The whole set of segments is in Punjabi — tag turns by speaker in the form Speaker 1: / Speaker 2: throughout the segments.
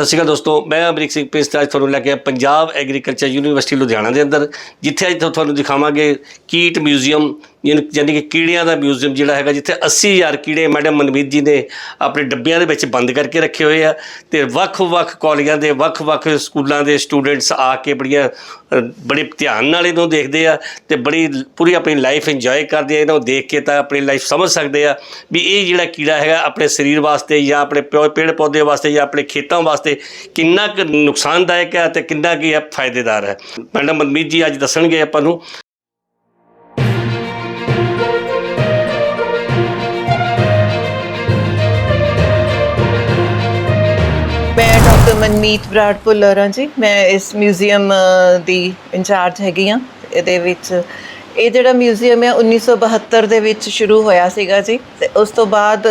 Speaker 1: ਸਤਿ ਸ਼੍ਰੀ ਅਕਾਲ ਦੋਸਤੋ, ਮੈਂ ਅਮਰੀਕ ਸਿੰਘ ਪਿੰਸ ਅੱਜ ਤੁਹਾਨੂੰ ਲੈ ਕੇ ਆਇਆ ਪੰਜਾਬ ਐਗਰੀਕਲਚਰ ਯੂਨੀਵਰਸਿਟੀ ਲੁਧਿਆਣਾ ਦੇ ਅੰਦਰ, ਜਿੱਥੇ ਅੱਜ ਤੋਂ ਤੁਹਾਨੂੰ ਦਿਖਾਵਾਂਗੇ ਕੀਟ ਮਿਊਜ਼ੀਅਮ ਯਾਨੀ ਯਾਨੀ ਕਿ ਕੀੜਿਆਂ ਦਾ ਮਿਊਜ਼ੀਅਮ ਜਿਹੜਾ ਹੈਗਾ, ਜਿੱਥੇ 80000 ਕੀੜੇ ਮੈਡਮ ਮਨਮੀਤ ਜੀ ਨੇ ਆਪਣੇ ਡੱਬਿਆਂ ਦੇ ਵਿੱਚ ਬੰਦ ਕਰਕੇ ਰੱਖੇ ਹੋਏ ਆ ਤੇ ਵੱਖ-ਵੱਖ ਕਾਲਜਾਂ ਦੇ, ਵੱਖ-ਵੱਖ ਸਕੂਲਾਂ ਦੇ ਸਟੂਡੈਂਟਸ ਆ ਕੇ ਬੜੀਆਂ ਬੜੇ ਧਿਆਨ ਨਾਲ ਇਹਨੂੰ ਦੇਖਦੇ ਆ ਤੇ ਬੜੀ ਪੂਰੀ ਆਪਣੀ ਲਾਈਫ ਇੰਜੋਏ ਕਰਦੇ ਆ, ਇਹਨੂੰ ਦੇਖ ਕੇ ਤਾਂ ਆਪਣੀ ਲਾਈਫ ਸਮਝ ਸਕਦੇ ਆ ਵੀ ਇਹ ਜਿਹੜਾ ਕੀੜਾ ਹੈਗਾ ਆਪਣੇ ਸਰੀਰ ਵਾਸਤੇ ਜਾਂ ਆਪਣੇ ਪਿਓ- ਪੇੜ ਪੌਦੇ ਵਾਸਤੇ ਜਾਂ ਆਪਣੇ ਖੇਤਾਂ ਵਾਸਤੇ ਕਿੰਨਾ ਕੁ ਨੁਕਸਾਨਦਾਇਕ ਹੈ ਤੇ ਕਿੰਨਾ ਕੀ ਹੈ ਫਾਇਦੇਦਾਰ ਹੈ। ਮੈਡਮ ਮਨਮੀਤ ਜੀ ਅੱਜ ਦੱਸਣਗੇ ਆਪਾਂ ਨੂੰ।
Speaker 2: ਮੈਂ ਡਾਕਟਰ ਮਨਮੀਤ ਬਰਾੜ ਭੁੱਲਰ ਹਾਂ ਜੀ। ਮੈਂ ਇਸ ਮਿਊਜ਼ੀਅਮ ਦੀ ਇੰਚਾਰਜ ਹੈਗੀ ਹਾਂ। ਇਹਦੇ ਵਿੱਚ, ਇਹ ਜਿਹੜਾ ਮਿਊਜ਼ੀਅਮ ਹੈ 1972 ਦੇ ਵਿੱਚ ਸ਼ੁਰੂ ਹੋਇਆ ਸੀਗਾ ਜੀ। ਤੇ ਉਸ ਤੋਂ ਬਾਅਦ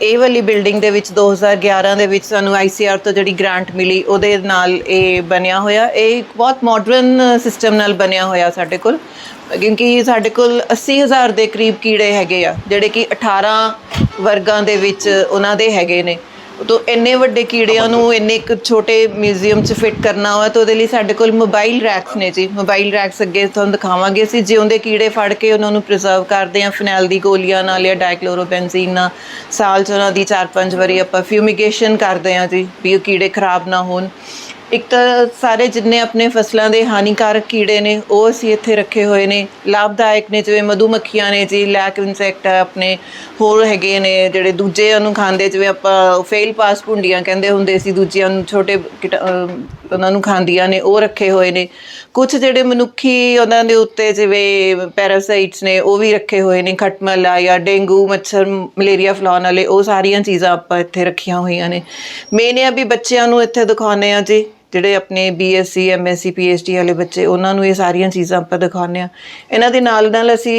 Speaker 2: ਇਹ ਵਾਲੀ ਬਿਲਡਿੰਗ ਦੇ ਵਿੱਚ 2011 ਦੇ ਵਿੱਚ ਸਾਨੂੰ ਆਈਸੀਆਰ ਤੋਂ ਜਿਹੜੀ ਗ੍ਰਾਂਟ ਮਿਲੀ, ਉਹਦੇ ਨਾਲ ਇਹ ਬਣਿਆ ਹੋਇਆ। ਇਹ ਬਹੁਤ ਮਾਡਰਨ ਸਿਸਟਮ ਨਾਲ ਬਣਿਆ ਹੋਇਆ ਸਾਡੇ ਕੋਲ। ਕਿਉਂਕਿ ਸਾਡੇ ਕੋਲ 80000 ਦੇ ਕਰੀਬ ਕੀੜੇ ਹੈਗੇ ਆ, ਜਿਹੜੇ ਕਿ 18 ਵਰਗਾਂ ਦੇ ਵਿੱਚ ਉਹਨਾਂ ਦੇ ਹੈਗੇ ਨੇ। ਤੋ ਇੰਨੇ ਵੱਡੇ ਕੀੜਿਆਂ ਨੂੰ, ਇੰਨੇ ਇੱਕ ਛੋਟੇ ਮਿਊਜ਼ੀਅਮ 'ਚ ਫਿੱਟ ਕਰਨਾ ਹੋਇਆ, ਤਾਂ ਉਹਦੇ ਲਈ ਸਾਡੇ ਕੋਲ ਮੋਬਾਈਲ ਰੈਕਸ ਨੇ ਜੀ। ਮੋਬਾਈਲ ਰੈਕਸ ਅੱਗੇ ਤੁਹਾਨੂੰ ਦਿਖਾਵਾਂਗੇ ਅਸੀਂ। ਜਿਉਂਦੇ ਕੀੜੇ ਫੜ ਕੇ ਉਹਨਾਂ ਨੂੰ ਪ੍ਰੀਜ਼ਰਵ ਕਰਦੇ ਹਾਂ ਫਿਨਾਈਲ ਦੀ ਗੋਲੀਆਂ ਨਾਲ ਜਾਂ ਡਾਈਕਲੋਰੋਬੈਂਜ਼ੀਨ ਨਾਲ, ਸਾਲ 'ਚ ਉਹਨਾਂ ਦੀ 4-5 ਵਾਰੀ ਆਪਾਂ ਫਿਊਮੀਗੇਸ਼ਨ ਕਰਦੇ ਹਾਂ ਜੀ, ਵੀ ਉਹ ਕੀੜੇ ਖਰਾਬ ਨਾ ਹੋਣ। ਇੱਕ ਤਾਂ ਸਾਰੇ ਜਿੰਨੇ ਆਪਣੇ ਫਸਲਾਂ ਦੇ ਹਾਨੀਕਾਰਕ ਕੀੜੇ ਨੇ, ਉਹ ਅਸੀਂ ਇੱਥੇ ਰੱਖੇ ਹੋਏ ਨੇ। ਲਾਭਦਾਇਕ ਨੇ, ਜਿਵੇਂ ਮਧੂਮੱਖੀਆਂ ਨੇ ਜੀ, ਲੈਕ ਇਨਸੈਕਟ ਆਪਣੇ ਹੋਰ ਹੈਗੇ ਨੇ, ਜਿਹੜੇ ਦੂਜਿਆਂ ਨੂੰ ਖਾਂਦੇ, ਜਿਵੇਂ ਆਪਾਂ ਫੇਲ ਪਾਸ ਭੁੰਡੀਆਂ ਕਹਿੰਦੇ ਹੁੰਦੇ ਸੀ, ਦੂਜਿਆਂ ਨੂੰ ਛੋਟੇ ਉਹਨਾਂ ਨੂੰ ਖਾਂਦੀਆਂ ਨੇ, ਉਹ ਰੱਖੇ ਹੋਏ ਨੇ। ਕੁਝ ਜਿਹੜੇ ਮਨੁੱਖੀ ਉਹਨਾਂ ਦੇ ਉੱਤੇ ਜਿਵੇਂ ਪੈਰਾਸਾਈਟਸ ਨੇ, ਉਹ ਵੀ ਰੱਖੇ ਹੋਏ ਨੇ, ਖਟਮਲਾ ਜਾਂ ਡੇਂਗੂ, ਮੱਛਰ, ਮਲੇਰੀਆ ਫਲਾਉਣ ਵਾਲੇ, ਉਹ ਸਾਰੀਆਂ ਚੀਜ਼ਾਂ ਆਪਾਂ ਇੱਥੇ ਰੱਖੀਆਂ ਹੋਈਆਂ ਨੇ। ਮੇਨ ਇਹ ਆ ਵੀ ਬੱਚਿਆਂ ਨੂੰ ਇੱਥੇ ਦਿਖਾਉਂਦੇ ਆ ਜੀ ਜਿਹੜੇ ਆਪਣੇ ਬੀਐਸਸੀ ਐਮਐਸਸੀ ਪੀਐਚਡੀ ਵਾਲੇ ਬੱਚੇ ਉਹਨਾਂ ਨੂੰ ਇਹ ਸਾਰੀਆਂ ਚੀਜ਼ਾਂ ਆਪਾਂ ਦਿਖਾਉਂਦੇ ਆ ਇਹਨਾਂ ਦੇ ਨਾਲ ਨਾਲ ਅਸੀਂ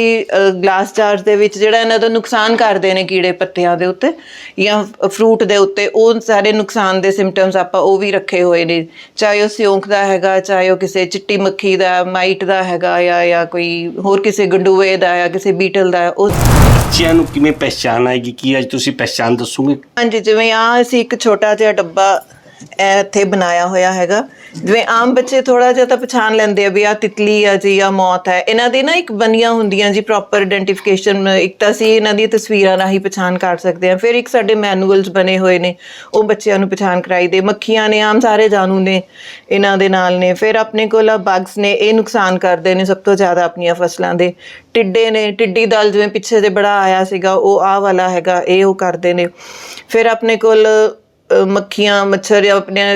Speaker 2: ਗਲਾਸ ਜਾਰਸ ਦੇ ਵਿੱਚ ਜਿਹੜਾ ਇਹਨਾਂ ਦਾ ਨੁਕਸਾਨ ਕਰਦੇ ਨੇ ਕੀੜੇ ਪੱਤਿਆਂ ਦੇ ਉੱਤੇ ਜਾਂ ਫਰੂਟ ਦੇ ਉੱਤੇ ਉਹ ਸਾਰੇ ਨੁਕਸਾਨ ਦੇ ਸਿੰਪਟਮਸ ਆਪਾਂ ਉਹ ਵੀ ਰੱਖੇ ਹੋਏ ਨੇ। ਚਾਹੇ ਉਹ ਸਿਉਂਕ ਦਾ ਹੈਗਾ ਚਾਹੇ ਉਹ ਕਿਸੇ ਚਿੱਟੀ ਮੱਖੀ ਦਾ ਮਾਈਟ ਦਾ ਹੈਗਾ ਜਾਂ ਜਾਂ ਕੋਈ ਹੋਰ ਕਿਸੇ ਗੰਡੂਏ ਦਾ ਜਾਂ ਕਿਸੇ ਬੀਟਲ ਦਾ ਉਹ
Speaker 1: ਬੱਚਿਆਂ ਨੂੰ ਕਿਵੇਂ ਪਹਿਚਾਨ ਆਏਗੀ? ਕੀ ਅੱਜ ਤੁਸੀਂ ਪਹਿਚਾਨ ਦੱਸੋਗੇ?
Speaker 2: ਹਾਂਜੀ ਜਿਵੇਂ ਆ ਅਸੀਂ ਇੱਕ ਛੋਟਾ ਜਿਹਾ ਡੱਬਾ ਇਹ ਇੱਥੇ ਬਣਾਇਆ ਹੋਇਆ ਹੈਗਾ। ਜਿਵੇਂ ਆਮ ਬੱਚੇ ਥੋੜਾ ਜਿਹਾ ਤਾਂ ਪਛਾਣ ਲੈਂਦੇ ਆ ਵੀ ਆ ਤਿਤਲੀ ਆ ਜੀ ਆ ਮੌਤ ਹੈ। ਇਹਨਾਂ ਦੀ ਨਾ ਇੱਕ ਬਣੀਆਂ ਹੁੰਦੀਆਂ ਜੀ ਪ੍ਰੋਪਰ ਆਇਡੈਂਟੀਫਿਕੇਸ਼ਨ ਇੱਕ ਤਾਂ ਅਸੀਂ ਇਹਨਾਂ ਦੀ ਤਸਵੀਰਾਂ ਰਾਹੀਂ ਪਛਾਣ ਕਰ ਸਕਦੇ ਆ ਫਿਰ ਇੱਕ ਸਾਡੇ ਮੈਨੂਅਲਸ ਬਣੇ ਹੋਏ ਨੇ, ਉਹ ਬੱਚਿਆਂ ਨੂੰ ਪਛਾਣ ਕਰਾਈ ਦੇ। ਮੱਖੀਆਂ ਨੇ, ਆਮ ਸਾਰੇ ਜਾਣੂ ਨੇ, ਇਹਨਾਂ ਦੇ ਨਾਲ ਨੇ। ਫਿਰ ਆਪਣੇ ਕੋਲ ਆ ਬਗਸ ਨੇ, ਇਹ ਨੁਕਸਾਨ ਕਰਦੇ ਨੇ ਸਭ ਤੋਂ ਜ਼ਿਆਦਾ ਆਪਣੀਆਂ ਫਸਲਾਂ ਦੇ। ਟਿੱਡੇ ਨੇ, ਟਿੱਡੀ ਦਲ ਜਿਵੇਂ ਪਿੱਛੇ ਜੇ ਬੜਾ ਆਇਆ ਸੀਗਾ, ਉਹ ਆਹ ਵਾਲਾ ਹੈਗਾ, ਇਹ ਉਹ ਕਰਦੇ ਨੇ। ਫਿਰ ਆਪਣੇ ਕੋਲ ਮੱਖੀਆਂ ਮੱਛਰ ਜਾਂ ਆਪਣੇ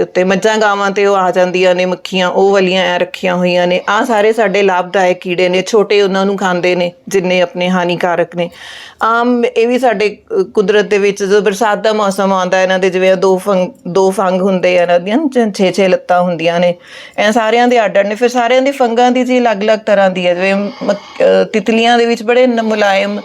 Speaker 2: ਉੱਤੇ ਮੱਝਾਂ, ਗਾਵਾਂ ਤੇ ਉਹ ਆ ਜਾਂਦੀਆਂ ਨੇ ਮੱਖੀਆਂ, ਉਹ ਵਾਲੀਆਂ ਐ ਰੱਖੀਆਂ ਹੋਈਆਂ ਨੇ। ਆ ਸਾਰੇ ਸਾਡੇ ਲਾਭਦਾਇਕ ਕੀੜੇ ਨੇ, ਛੋਟੇ ਉਹਨਾਂ ਨੂੰ ਖਾਂਦੇ ਨੇ, ਜਿੰਨੇ ਆਪਣੇ ਹਾਨੀਕਾਰਕ ਨੇ। ਆਮ ਇਹ ਵੀ ਸਾਡੇ ਕੁਦਰਤ ਦੇ ਵਿੱਚ ਜਦੋਂ ਬਰਸਾਤ ਦਾ ਮੌਸਮ ਆਉਂਦਾ, ਇਹਨਾਂ ਦੇ ਜਿਵੇਂ ਦੋ ਫੰਗ ਦੋ ਫੰਗ ਹੁੰਦੇ ਆ, ਇਹਨਾਂ ਦੀਆਂ 6-6 ਲੱਤਾਂ ਹੁੰਦੀਆਂ ਨੇ। ਐ ਸਾਰਿਆਂ ਦੇ ਅੱਡ ਅੱਡ ਨੇ। ਫਿਰ ਸਾਰਿਆਂ ਦੇ ਫੰਗਾਂ ਦੀ ਜੀ ਅਲੱਗ-ਅਲੱਗ ਤਰ੍ਹਾਂ ਦੀ ਹੈ ਜਿਵੇਂ ਮੱਕ- ਤਿਤਲੀਆਂ ਦੇ ਵਿੱਚ ਬੜੇ ਨ- ਮੁਲਾਇਮ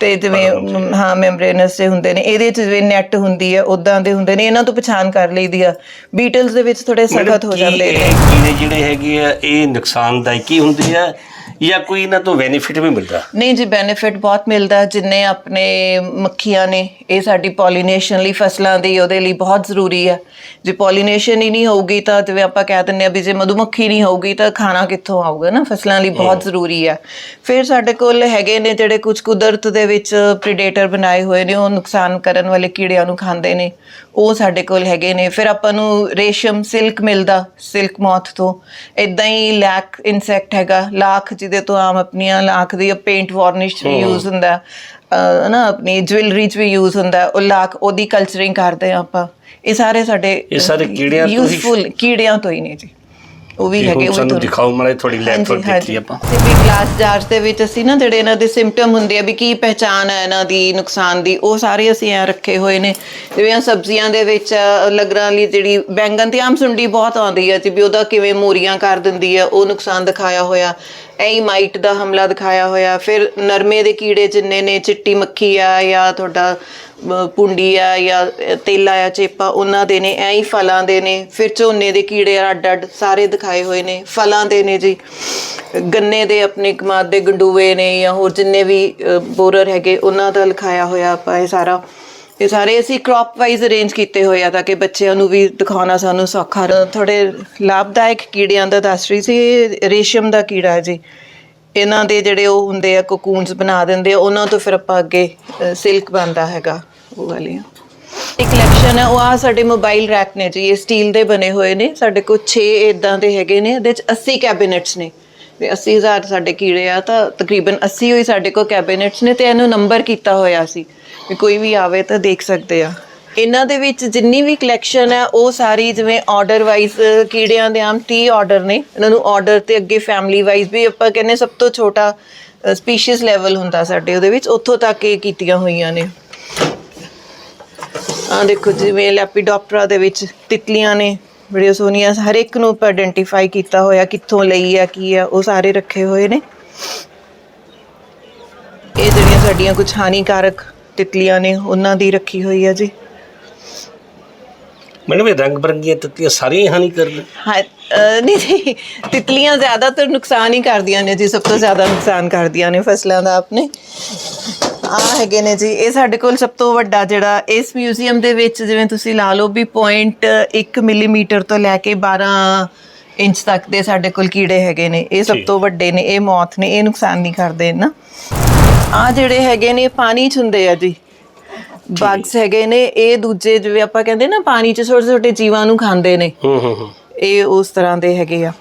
Speaker 2: ਤੇ ਜਿਵੇਂ ਮ, ਹਾਂ ਮੈਂਬਰੇਨਸ ਦੇ ਹੁੰਦੇ ਨੇ ਇਹਦੇ ਚ ਜਿਵੇਂ ਨੈਟ ਹੁੰਦੀ ਹੈ ਉਦਾਂ ਦੇ ਹੁੰਦੇ ਨੇ ਇਹਨਾਂ ਤੋਂ ਪਛਾਣ ਕਰ ਲਈਦੀ ਆ। ਬੀਟਲਸ ਦੇ ਵਿੱਚ ਥੋੜੇ ਸਖਤ ਹੋ ਜਾਂਦੇ ਨੇ।
Speaker 1: ਕੀੜੇ ਜਿਹੜੇ ਹੈਗੇ ਆ ਇਹ ਨੁਕਸਾਨਦਾਇਕ ਹੀ ਹੁੰਦੇ ਆ ਜਾਂ ਕੋਈ ਇਹਨਾਂ ਤੋਂ ਬੈਨੀਫਿਟ ਵੀ ਮਿਲਦਾ?
Speaker 2: ਨਹੀਂ ਜੀ ਬੈਨੀਫਿਟ ਬਹੁਤ ਮਿਲਦਾ ਜਿੰਨੇ ਆਪਣੇ ਮੱਖੀਆਂ ਨੇ ਇਹ ਸਾਡੀ ਪੋਲੀਨੇਸ਼ਨ ਲਈ ਫਸਲਾਂ ਦੀ ਉਹਦੇ ਲਈ ਬਹੁਤ ਜ਼ਰੂਰੀ ਹੈ ਜੇ ਪੋਲੀਨੇਸ਼ਨ ਹੀ ਨਹੀਂ ਹੋਊਗੀ ਤਾਂ ਜਿਵੇਂ ਆਪਾਂ ਕਹਿ ਦਿੰਦੇ ਆ ਵੀ ਜੇ ਮਧੂਮੱਖੀ ਨਹੀਂ ਹੋਊਗੀ ਤਾਂ ਖਾਣਾ ਕਿੱਥੋਂ ਆਊਗਾ ਨਾ ਫਸਲਾਂ ਲਈ ਬਹੁਤ ਜ਼ਰੂਰੀ ਹੈ ਫਿਰ ਸਾਡੇ ਕੋਲ ਹੈਗੇ ਨੇ ਜਿਹੜੇ ਕੁਝ ਕੁਦਰਤ ਦੇ ਵਿੱਚ ਪ੍ਰੀਡੇਟਰ ਬਣਾਏ ਹੋਏ ਨੇ ਉਹ ਨੁਕਸਾਨ ਕਰਨ ਵਾਲੇ ਕੀੜਿਆਂ ਨੂੰ ਖਾਂਦੇ ਨੇ। ਉਹ ਸਾਡੇ ਕੋਲ ਹੈਗੇ ਨੇ। ਫਿਰ ਆਪਾਂ ਨੂੰ ਰੇਸ਼ਮ ਸਿਲਕ ਮਿਲਦਾ ਸਿਲਕ ਮੌਥ ਤੋਂ। ਇਦਾਂ ਹੀ ਲੈਕ ਇਨਸੈਕਟ ਹੈਗਾ। ਲਾਖ ਜਿਹਦੇ ਤੋਂ ਆਮ ਆਪਣੀਆਂ ਲਾਖ ਦੀ ਪੇਂਟ ਵਾਰਨਿਸ਼ ਵੀ ਯੂਜ਼ ਹੁੰਦਾ। ਨਾ ਆਪਣੀ ਜੁਐਲਰੀ ਚ ਵੀ ਯੂਜ਼ ਹੁੰਦਾ। ਉਹ ਲਾਖ ਉਹਦੀ ਕਲਚਰਿੰਗ ਕਰਦੇ ਆ ਆਪਾਂ। ਇਹ ਸਾਰੇ ਸਾਡੇ
Speaker 1: ਇਹ ਸਾਰੇ ਕੀੜਿਆਂ ਤੋਂ ਹੀ-
Speaker 2: ਯੂਜ਼ਫੁਲ ਕੀੜਿਆਂ ਤੋਂ ਹੀ ਨੇ ਜੀ। ਉਹ ਵੀ ਹੈਗੇ ਉਹ ਤੁਹਾਨੂੰ-
Speaker 1: ਦਿਖਾਓ ਮਾੜੇ ਥੋੜੀ ਤੋਂ ਦੇਖੀ
Speaker 2: ਹਾਂਜੀ।
Speaker 1: ਆਪਾਂ।
Speaker 2: ਤੇ ਵੀ ਗਲਾਸ ਜਾਰਸ ਦੇ ਵਿੱਚ ਅਸੀਂ ਨਾ ਜਿਹੜੇ ਇਹਨਾਂ ਦੇ ਸਿੰਪਟਮ ਹੁੰਦੇ ਆ ਵੀ ਕੀ ਪਹਿਚਾਨ ਹੈ ਇਹਨਾਂ ਦੀ ਨੁਕਸਾਨ ਦੀ ਉਹ ਸਾਰੇ ਅਸੀਂ ਐ ਰੱਖੇ ਹੋਏ ਨੇ। ਜਿਵੇਂ ਸਬਜ਼ੀਆਂ ਦੇ ਵਿੱਚ ਲੱਗਰਾਂ ਲਈ ਜਿਹੜੀ ਬੈਂਗਣ ਤੇ ਆਮ ਸੁੰਡੀ ਬਹੁਤ ਆਉਂਦੀ ਹੈ ਜੀ ਵੀ ਉਹਦਾ ਕਿਵੇਂ ਮੋਰੀਆਂ ਕਰ ਦਿੰਦੀ ਹੈ ਉਹ ਨੁਕਸਾਨ ਦਿਖਾਇਆ ਹੋਇਆ। ਐਈ ਮਾਈਟ ਦਾ ਹਮਲਾ ਦਿਖਾਇਆ ਹੋਇਆ। ਫਿਰ ਨਰਮੇ ਦੇ ਕੀੜੇ ਜਿੰਨੇ ਨੇ ਚਿੱਟੀ ਮੱਖੀ ਆ ਜਾਂ ਤੁਹਾਡਾ ਅਹ, ਪੁੰਡੀ ਆ ਜਾਂ ਤੇਲਾ ਆ ਚੇਪਾ ਉਹਨਾਂ ਦੇ ਨੇ ਐਂ ਹੀ ਫਲਾਂ ਦੇ ਨੇ। ਫਿਰ ਝੋਨੇ ਦੇ ਕੀੜੇ ਅੱਡ ਅੱਡ ਸਾਰੇ ਦਿਖਾਏ ਹੋਏ ਨੇ। ਫਲਾਂ ਦੇ ਨੇ ਜੀ। ਗੰਨੇ ਦੇ ਆਪਣੇ ਕਮਾਦ ਦੇ ਗੰਡੂਏ ਨੇ ਜਾਂ ਹੋਰ ਜਿੰਨੇ ਵੀ ਬੋਰਰ ਹੈਗੇ ਉਹਨਾਂ ਦਾ ਲਿਖਾਇਆ ਹੋਇਆ ਆਪਾਂ ਇਹ ਸਾਰਾ। ਇਹ ਸਾਰੇ ਅਸੀਂ ਕ੍ਰੌਪ ਵਾਈਜ਼ ਅਰੇਂਜ ਕੀਤੇ ਹੋਏ ਆ ਤਾਂ ਕਿ ਬੱਚਿਆਂ ਨੂੰ ਵੀ ਦਿਖਾਉਣਾ ਸਾਨੂੰ ਸੌਖਾ ਰਹੇ। ਥੋੜੇ ਲਾਭਦਾਇਕ ਕੀੜਿਆਂ ਦਾ ਦੱਸ ਰਹੀ ਸੀ ਇਹ ਰੇਸ਼ਮ ਦਾ ਕੀੜਾ ਜੀ। ਇਹਨਾਂ ਦੇ ਜਿਹੜੇ ਉਹ ਹੁੰਦੇ ਆ ਕੋਕੂਨਸ ਬਣਾ ਦਿੰਦੇ ਆ, ਉਹਨਾਂ ਤੋਂ ਫਿਰ ਆਪਾਂ ਅੱਗੇ ਸਿਲਕ ਬਣਦਾ ਹੈਗਾ, ਉਹ ਵਾਲੀਆਂ। ਇੱਕ ਕਲੈਕਸ਼ਨ ਹੈ ਉਹ ਆ ਸਾਡੇ ਮੋਬਾਈਲ ਰੈਕ ਨੇ ਜੀ, ਇਹ ਸਟੀਲ ਦੇ ਬਣੇ ਹੋਏ ਨੇ। ਸਾਡੇ ਕੋਲ 6 ਇਦਾਂ ਦੇ ਹੈਗੇ ਨੇ, ਇਹਦੇ ਚ 80 ਕੈਬਿਨੇਟਸ ਨੇ। ਵੀ 80000 ਸਾਡੇ ਕੀੜੇ ਆ, ਤਾਂ ਤਕਰੀਬਨ 80 ਹੋਈ ਸਾਡੇ ਕੋਲ ਕੈਬਿਨੇਟਸ ਨੇ ਤੇ ਇਹਨੂੰ ਨੰਬਰ ਕੀਤਾ ਹੋਇਆ ਸੀ। ਵੀ ਕੋਈ ਵੀ ਆਵੇ ਤਾਂ ਦੇਖ ਸਕਦੇ ਆ। ਇਹਨਾਂ ਦੇ ਵਿੱਚ ਜਿੰਨੀ ਵੀ ਕਲੈਕਸ਼ਨ ਹੈ ਉਹ ਸਾਰੀ ਜਿਵੇਂ ਆਰਡਰ ਵਾਈਜ਼ ਕੀੜਿਆਂ ਦੇ ਆਮ 30 ਆਰਡਰ ਨੇ। ਇਹਨਾਂ ਨੂੰ ਆਰਡਰ ਤੇ ਅੱਗੇ ਫੈਮਿਲੀ ਵਾਈਜ਼ ਵੀ ਆਪਾਂ ਕਹਿੰਦੇ ਸਭ ਤੋਂ ਛੋਟਾ ਸਪੀਸ਼ੀਜ਼ ਲੈਵਲ ਹੁੰਦਾ ਸਾਡੇ ਉਹਦੇ ਵਿੱਚ, ਉੱਥੋਂ ਤੱਕ ਇਹ ਕੀਤੀਆਂ ਹੋਈਆਂ ਨੇ। ਆ ਦੇਖੋ ਜਿਵੇਂ ਲੈਪੀਡੋਪਟਰਾ ਦੇ ਵਿੱਚ ਤਿਤਲੀਆਂ ਨੇ ਬੜੀਆਂ ਸੋਹਣੀਆਂ, ਹਰ ਇੱਕ ਨੂੰ ਆਪਾਂ ਆਇਡੈਂਟੀਫਾਈ ਕੀਤਾ ਹੋਇਆ ਕਿੱਥੋਂ ਲਈ ਆ, ਕੀ ਆ, ਉਹ ਸਾਰੇ ਰੱਖੇ ਹੋਏ ਨੇ। ਇਹ ਜਿਹੜੀਆਂ ਸਾਡੀਆਂ ਕੁਝ ਹਾਨੀਕਾਰਕ ਤਿਤਲੀਆਂ ਨੇ ਉਹਨਾਂ ਦੀ ਰੱਖੀ ਹੋਈ ਆ ਜੀ।
Speaker 1: ਮੈਡਮ ਇਹ ਰੰਗ ਬਰੰਗੀਆਂ ਤੱਤੀਆਂ ਸਾਰੀਆਂ ਹੀ ਹਾਨੀ ਕਰਨ
Speaker 2: ਹਾਂ ਅਹ ਨਹੀਂ ਨਹੀਂ ਤਿਤਲੀਆਂ ਜ਼ਿਆਦਾਤਰ ਨੁਕਸਾਨ ਹੀ ਕਰਦੀਆਂ ਨੇ ਜੀ ਸਭ ਤੋਂ ਜ਼ਿਆਦਾ ਨੁਕਸਾਨ ਕਰਦੀਆਂ ਨੇ ਫਸਲਾਂ ਦਾ ਆਪਣੇ। ਆ ਹੈਗੇ ਨੇ ਜੀ ਇਹ ਸਾਡੇ ਕੋਲ ਸਭ ਤੋਂ ਵੱਡਾ ਜਿਹੜਾ ਇਸ ਮਿਊਜ਼ੀਅਮ ਦੇ ਵਿੱਚ ਜਿਵੇਂ ਤੁਸੀਂ ਲਾ ਲਓ ਵੀ ਪੁਆਇੰਟ 1 ਮਿਲੀਮੀਟਰ ਤੋਂ ਲੈ ਕੇ 12 ਇੰਚ ਤੱਕ ਦੇ ਸਾਡੇ ਕੋਲ ਕੀੜੇ ਹੈਗੇ ਨੇ ਇਹ ਸਭ। ਤੋਂ ਵੱਡੇ ਨੇ ਇਹ ਮੌਤ ਨੇ ਇਹ ਨੁਕਸਾਨ ਨਹੀਂ ਕਰਦੇ ਨਾ। ਆ ਜਿਹੜੇ ਹੈਗੇ ਨੇ ਪਾਣੀ ਚ ਹੁੰਦੇ ਆ ਜੀ। ਬਗਸ ਹੈਗੇ ਨੇ ਇਹ ਦੂਜੇ ਜਿਵੇਂ ਆਪਾਂ ਕਹਿੰਦੇ ਨਾ ਪਾਣੀ ਚ ਛੋਟੇ ਛੋਟੇ ਜੀਵਾਂ ਨੂੰ ਖਾਂਦੇ ਨੇ।
Speaker 1: ਹੂੰ ਹੂੰ ਹੂੰ।
Speaker 2: ਇਹ ਉਸ ਤਰ੍ਹਾਂ ਦੇ ਹੈਗੇ ਆ।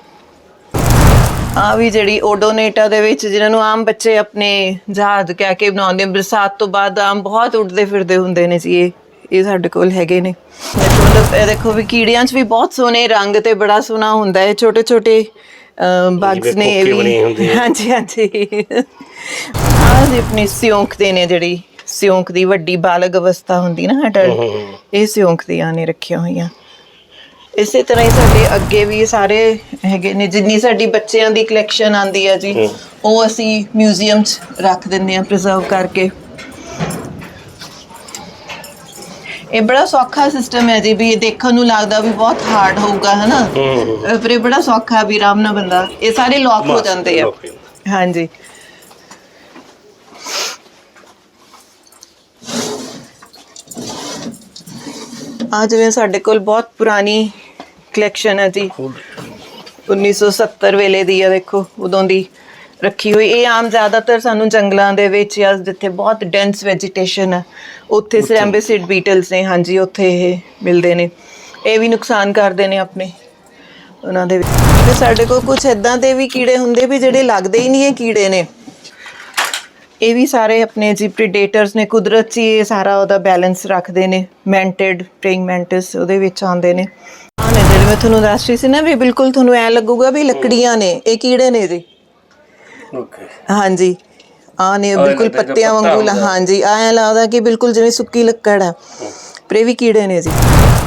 Speaker 2: ਆ ਵੀ ਜਿਹੜੀ ਓਡੋਨੇਟਾ ਦੇ ਵਿੱਚ ਜਿਨ੍ਹਾਂ ਨੂੰ ਆਮ ਬੱਚੇ ਆਪਣੇ ਜਹਾਜ਼ ਕਹਿ ਕੇ ਬਣਾਉਂਦੇ ਆ ਬਰਸਾਤ ਤੋਂ ਬਾਅਦ ਆਮ ਬਹੁਤ ਉੱਡਦੇ ਫਿਰਦੇ ਹੁੰਦੇ ਨੇ ਜੀ ਇਹ। ਇਹ ਸਾਡੇ ਕੋਲ ਹੈਗੇ ਨੇ। ਮਤਲਬ ਇਹ ਦੇਖੋ ਵੀ ਕੀੜਿਆਂ 'ਚ ਵੀ ਬਹੁਤ ਸੋਹਣੇ ਰੰਗ ਤੇ ਬੜਾ ਸੋਹਣਾ ਹੁੰਦਾ ਹੈ ਛੋਟੇ ਛੋਟੇ ਬਗਸ ਨੇ ਇਹ ਵੀ। ਹਾਂਜੀ ਹਾਂਜੀ। ਆਹ ਜੀ ਆਪਣੀ ਸਿਉਂਕ ਦੇ ਨੇ ਜਿਹੜੀ ਸਿਉਂਕ ਦੀ ਵੱਡੀ ਬਾਲਗ ਅਵਸਥਾ ਹੁੰਦੀ ਨਾ ਅਡਲਟ ਇਹ ਸਿਉਂਕ ਦੀਆਂ ਨੇ ਰੱਖੀਆਂ ਹੋਈਆਂ। ਇਸੇ ਤਰ੍ਹਾਂ ਹੀ ਸਾਡੇ ਅੱਗੇ ਵੀ ਸਾਰੇ ਹੈਗੇ ਨੇ ਜਿੰਨੀ ਸਾਡੀ ਬੱਚਿਆਂ ਦੀ ਕਲੈਕਸ਼ਨ ਆਂਦੀ ਆ ਜੀ ਉਹ ਅਸੀਂ ਮਿਊਜ਼ੀਅਮ 'ਚ ਰੱਖ ਦਿੰਦੇ ਆ ਪ੍ਰੀਜ਼ਰਵ ਕਰਕੇ। ਇਹ ਬੜਾ ਸੌਖਾ ਸਿਸਟਮ ਹੈ ਜੀ ਵੀ ਇਹ ਦੇਖਣ ਨੂੰ ਲੱਗਦਾ ਵੀ ਬਹੁਤ ਹਾਰਡ ਹੋਊਗਾ ਹਨਾ? ਅਹ ਪਰ ਇਹ ਬੜਾ ਸੌਖਾ ਵੀ ਆਰਾਮ ਨਾਲ ਬੰਦਾ ਇਹ ਸਾਰੇ ਲੌਕ ਹੋ ਜਾਂਦੇ ਆ। ਹਾਂਜੀ। ਆ ਜਿਵੇਂ ਸਾਡੇ ਕੋਲ ਬਹੁਤ ਪੁਰਾਣੀ ਕਲੈਕਸ਼ਨ ਹੈ ਜੀ। 1970 ਵੇਲੇ ਦੀ ਆ ਦੇਖੋ ਉਦੋਂ ਦੀ। ਰੱਖੀ ਹੋਈ। ਇਹ ਆਮ ਜ਼ਿਆਦਾਤਰ ਸਾਨੂੰ ਜੰਗਲਾਂ ਦੇ ਵਿੱਚ ਜਾਂ ਜਿੱਥੇ ਬਹੁਤ ਡੈਂਸ ਵੈਜੀਟੇਸ਼ਨ ਹੈ ਉੱਥੇ ਸੈਂਬੇਸਿਡ ਬੀਟਲਸ ਨੇ ਹਾਂਜੀ ਉੱਥੇ ਇਹ ਮਿਲਦੇ ਨੇ। ਇਹ ਵੀ ਨੁਕਸਾਨ ਕਰਦੇ ਨੇ ਆਪਣੇ ਉਹਨਾਂ ਦੇ ਵਿੱਚ। ਤੇ ਸਾਡੇ ਕੋਲ ਕੁਝ ਇਦਾਂ ਦੇ ਵੀ ਕੀੜੇ ਹੁੰਦੇ ਵੀ ਜਿਹੜੇ ਲੱਗਦੇ ਹੀ ਨਹੀਂ ਇਹ ਕੀੜੇ ਨੇ। ਇਹ ਵੀ ਸਾਰੇ ਆਪਣੇ ਜੀ ਪ੍ਰੀਡੇਟਰਸ ਨੇ ਕੁਦਰਤ 'ਚ ਇਹ ਸਾਰਾ ਉਹਦਾ ਬੈਲੈਂਸ ਰੱਖਦੇ ਨੇ। ਮੈਂਟਡ ਪ੍ਰਿੰਗ ਮੈਂਟਸ ਉਹਦੇ ਵਿੱਚ ਆਉਂਦੇ ਨੇ। ਆਹ ਨੇ ਜਿਹੜੇ ਮੈਂ ਤੁਹਾਨੂੰ ਦੱਸ ਰਹੀ ਸੀ ਨਾ ਵੀ ਬਿਲਕੁਲ ਤੁਹਾਨੂੰ ਐ ਲੱਗੂਗਾ ਵੀ ਲੱਕੜੀਆਂ ਨੇ ਇਹ ਕੀੜੇ ਨੇ ਜੀ।
Speaker 1: ਓਕੇ
Speaker 2: ਹਾਂਜੀ। ਆ ਨੇ ਬਿਲਕੁਲ ਪੱਤਿਆਂ
Speaker 1: ਪੱਤਾ
Speaker 2: ਵਾਂਗੂ ਲ-। ਹਾਂਜੀ ਐਂ ਲੱਗਦਾ ਕਿ ਬਿਲਕੁਲ ਜਿਵੇਂ ਸੁੱਕੀ ਲੱਕੜ ਆ। ਪਰ ਇਹ ਵੀ ਕੀੜੇ ਨੇ ਜੀ।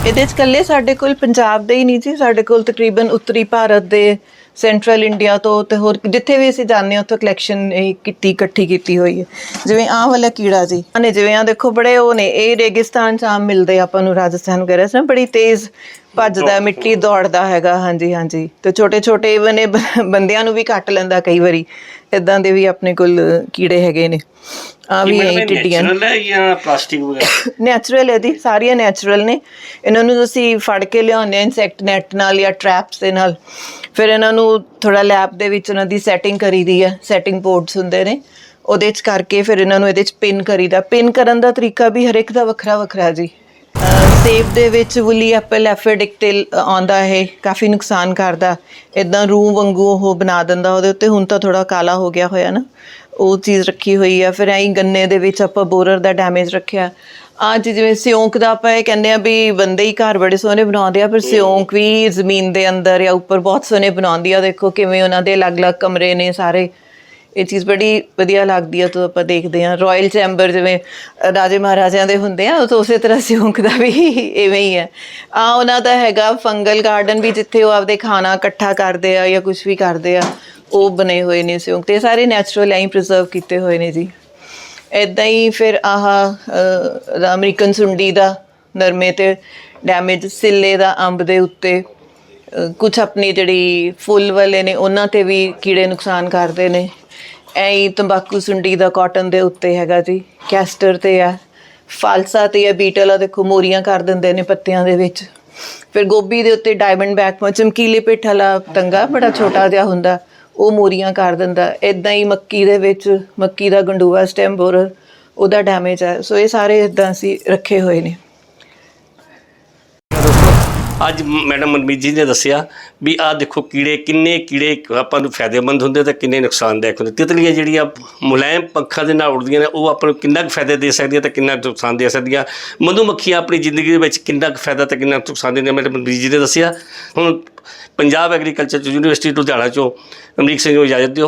Speaker 2: ਇਹਦੇ ਚ ਕੱਲੇ ਸਾਡੇ ਕੋਲ ਪੰਜਾਬ ਦੇ ਹੀ ਨਹੀਂ ਜੀ। ਸਾਡੇ ਕੋਲ ਤਕਰੀਬਨ ਉੱਤਰੀ ਭਾਰਤ ਦੇ ਸੈਂਟਰਲ ਇੰਡੀਆ ਤੋਂ ਤੇ ਹੋਰ ਜਿੱਥੇ ਵੀ ਅਸੀਂ ਜਾਂਦੇ ਹਾਂ ਉੱਥੇ ਕਲੈਕਸ਼ਨ ਕੀਤੀ ਇਕੱਠੀ ਕੀਤੀ ਹੋਈ ਹੈ। ਜਿਵੇਂ ਆਹ ਵਾਲਾ ਕੀੜਾ ਜੀ। ਨੇ ਜਿਵੇਂ ਆ ਦੇਖੋ ਬੜੇ ਉਹ ਨੇ। ਇਹ ਰੇਗਿਸਤਾਨ ਚ ਆਮ ਮਿਲਦੇ ਆਪਾਂ ਨੂੰ ਰਾਜਸਥਾਨ ਵਗੈਰਾ ਨਾ ਬੜੀ ਤੇਜ਼ ਭੱਜਦਾ ਮਿੱਟੀ ਦੌੜਦਾ ਹੈਗਾ ਹਾਂਜੀ ਹਾਂਜੀ। ਤੇ ਛੋਟੇ ਛੋਟੇ ਇਵਨ ਇਹ ਬ- ਬੰਦਿਆਂ ਨੂੰ ਵੀ ਕੱਟ ਲੈਂਦਾ ਕਈ ਵਾਰੀ। ਇਦਾਂ ਦੇ ਵੀ ਆਪਣੇ ਕੋਲ ਕੀੜੇ ਹੈਗੇ ਨੇ। ਆ ਵੀ ਇਹ ਟਿੱਡੀਆਂ
Speaker 1: ਨੈਚੁਰਲ ਹੈ ਜਾਂ ਪਲਾਸਟਿਕ ਵਗੈਰਾ?
Speaker 2: ਨੈਚੁਰਲ ਹੈ ਜੀ ਸਾਰੀਆਂ ਨੈਚੁਰਲ ਨੇ। ਇਹਨਾਂ ਨੂੰ ਤੁਸੀਂ ਫੜ ਕੇ ਲਿਆਉਂਦੇ ਆ ਇਨਸੈਕਟ ਨੈਟ ਨਾਲ ਜਾਂ ਟ੍ਰੈਪਸ ਦੇ ਨਾਲ। ਫਿਰ ਇਹਨਾਂ ਨੂੰ ਥੋੜਾ ਲੈਬ ਦੇ ਵਿੱਚ ਉਹਨਾਂ ਦੀ ਸੈਟਿੰਗ ਕਰੀਦੀ ਹੈ ਸੈਟਿੰਗ ਬੋਰਡਸ ਹੁੰਦੇ ਨੇ। ਉਹਦੇ ਚ ਕਰਕੇ ਫਿਰ ਇਹਨਾਂ ਨੂੰ ਇਹਦੇ ਚ ਪਿਨ ਕਰੀਦਾ। ਪਿਨ ਕਰਨ ਦਾ ਤਰੀਕਾ ਵੀ ਹਰ ਇੱਕ ਦਾ ਵੱਖਰਾ ਵੱਖਰਾ ਜੀ। ਸੇਬ ਦੇ ਵਿੱਚ ਵੁਲੀ ਐਪਲ ਐਫਿਡਿਕਟਿਲ ਆਉਂਦਾ ਹੈ ਕਾਫੀ ਨੁਕਸਾਨ ਕਰਦਾ। ਇਦਾਂ ਰੂਹ ਵਾਂਗੂ ਉਹ ਬਣਾ ਦਿੰਦਾ, ਉਹਦੇ ਉੱਤੇ ਹੁਣ ਤਾਂ ਥੋੜਾ ਕਾਲਾ ਹੋ ਗਿਆ ਹੋਇਆ ਨਾ। ਉਹ ਚੀਜ਼ ਰੱਖੀ ਹੋਈ ਆ, ਫਿਰ ਐਂ ਗੰਨੇ ਦੇ ਵਿੱਚ ਆਪਾਂ ਬੋਰਰ ਦਾ ਡੈਮੇਜ ਰੱਖਿਆ। ਅੱਜ ਜਿਵੇਂ ਸਿਉਂਕ ਦਾ ਆਪਾਂ ਇਹ ਕਹਿੰਦੇ ਆ ਵੀ ਬੰਦੇ ਹੀ ਘਰ ਬੜੇ ਸੋਹਣੇ ਬਣਾਉਂਦੇ ਆ ਪਰ ਸਿਉਂਕ ਵੀ ਜ਼ਮੀਨ ਦੇ ਅੰਦਰ ਜਾਂ ਉੱਪਰ ਬਹੁਤ ਸੋਹਣੇ ਬਣਾਉਂਦੀ ਆ। ਦੇਖੋ ਕਿਵੇਂ ਉਹਨਾਂ ਦੇ ਅਲੱਗ-ਅਲੱਗ ਕਮਰੇ ਨੇ ਸਾਰੇ। ਇਹ ਚੀਜ਼ ਬੜੀ ਵਧੀਆ ਲੱਗਦੀ ਆ ਤੋਂ ਆਪਾਂ ਦੇਖਦੇ ਆ ਰਾਇਲ ਚੈਂਬਰ ਜਿਵੇਂ ਰਾਜੇ ਮਹਾਰਾਜਿਆਂ ਦੇ ਹੁੰਦੇ ਆ ਉਹ ਤਾਂ ਉਸੇ ਤਰ੍ਹਾਂ ਸਿਉਂਕ ਦਾ ਵੀ ਇਵੇਂ ਹੀ ਹੈ। ਆ ਉਹਨਾਂ ਦਾ ਹੈਗਾ ਫੰਗਲ ਗਾਰਡਨ ਵੀ, ਜਿੱਥੇ ਉਹ ਆਪਦੇ ਖਾਣਾ ਇਕੱਠਾ ਕਰਦੇ ਆ ਜਾਂ ਕੁਝ ਵੀ ਕਰਦੇ ਆ, ਉਹ ਬਣੇ ਹੋਏ ਨੇ ਸਿਉਂਕ ਤੇ। ਇਹ ਸਾਰੇ ਨੈਚੁਰਲ ਐਂ ਪ੍ਰੀਜ਼ਰਵ ਕੀਤੇ ਹੋਏ ਨੇ ਜੀ। ਇਦਾਂ ਹੀ ਫਿਰ ਆਹ ਅਮਰੀਕਨ ਸੁੰਡੀ ਦਾ ਨਰਮੇ ਤੇ ਡੈਮੇਜ ਸਿੱਲੇ ਦਾ ਅੰਬ ਦੇ ਉੱਤੇ ਕੁਝ ਆਪਣੀ ਜਿਹੜੀ ਫੁੱਲ ਵਾਲੇ ਨੇ, ਉਹਨਾਂ ਤੇ ਵੀ ਕੀੜੇ ਨੁਕਸਾਨ ਕਰਦੇ ਨੇ। ਐਂ ਹੀ ਤੰਬਾਕੂ ਸੁੰਡੀ ਦਾ ਕਾਟਨ ਦੇ ਉੱਤੇ ਹੈਗਾ ਜੀ। ਕੈਸਟਰ ਤੇ ਆ। ਫਾਲਸਾ ਤੇ ਆ ਬੀਟਲ ਆ, ਦੇਖੋ, ਮੋਰੀਆਂ ਕਰ ਦਿੰਦੇ ਨੇ ਪੱਤਿਆਂ ਦੇ ਵਿੱਚ। ਫਿਰ ਗੋਭੀ ਦੇ ਉੱਤੇ ਡਾਇਮੰਡ ਬੈਕ ਚਮਕੀਲੇ ਪਿੱਠ ਵਾਲਾ ਤੰਗਾ ਬੜਾ ਛੋਟਾ ਜਿਹਾ ਹੁੰਦਾ। ਉਹ ਮੋਰੀਆਂ ਕਰ ਦਿੰਦਾ। ਇਦਾਂ ਹੀ ਮੱਕੀ ਦੇ ਵਿੱਚ, ਮੱਕੀ ਦਾ ਗੰਡੂਆ ਸਟੈਮ ਬੋਰਰ ਉਹਦਾ ਡੈਮੇਜ ਹੈ ਸੋ ਇਹ ਸਾਰੇ ਇਦਾਂ ਅਸੀਂ ਰੱਖੇ ਹੋਏ ਨੇ।
Speaker 1: ਅੱਜ ਮੈਡਮ ਮਨਮੀਤ ਜੀ ਨੇ ਦੱਸਿਆ ਵੀ ਆਹ ਦੇਖੋ ਕੀੜੇ, ਕਿੰਨੇ ਕੀੜੇ ਆਪਾਂ ਨੂੰ ਫਾਇਦੇਮੰਦ ਹੁੰਦੇ ਤੇ ਕਿੰਨੇ ਨੁਕਸਾਨਦਾਇਕ ਹੁੰਦੇ। ਤਿਤਲੀਆਂ ਜਿਹੜੀਆਂ ਮੁਲਾਇਮ ਪੰਖਾਂ ਦੇ ਨਾਲ ਉੜਦੀਆਂ ਨੇ, ਉਹ ਆਪਾਂ ਨੂੰ ਕਿੰਨਾ ਕੁ ਫਾਇਦਾ ਦੇ ਸਕਦੀਆਂ ਤੇ ਕਿੰਨਾ ਕੁ ਨੁਕਸਾਨ ਦੇ ਸਕਦੀਆਂ। ਮਧੂਮੱਖੀਆਂ ਆਪਣੀ ਜ਼ਿੰਦਗੀ ਦੇ ਵਿੱਚ ਕਿੰਨਾ ਕੁ ਫਾਇਦਾ ਤੇ ਕਿੰਨਾ ਕੁ ਨੁਕਸਾਨ ਦਿੰਦੀਆਂ, ਮੈਡਮ ਮਨਮੀਤ ਜੀ ਨੇ ਦੱਸਿਆ। ਹੁਣ ਪੰਜਾਬ ਐਗਰੀਕਲਚਰ ਯੂਨੀਵਰਸਿਟੀ ਲੁਧਿਆਣਾ ਚੋਂ ਅਮਰੀਕ ਸਿੰਘ ਨੂੰ ਇਜਾਜ਼ਤ ਦਿਓ।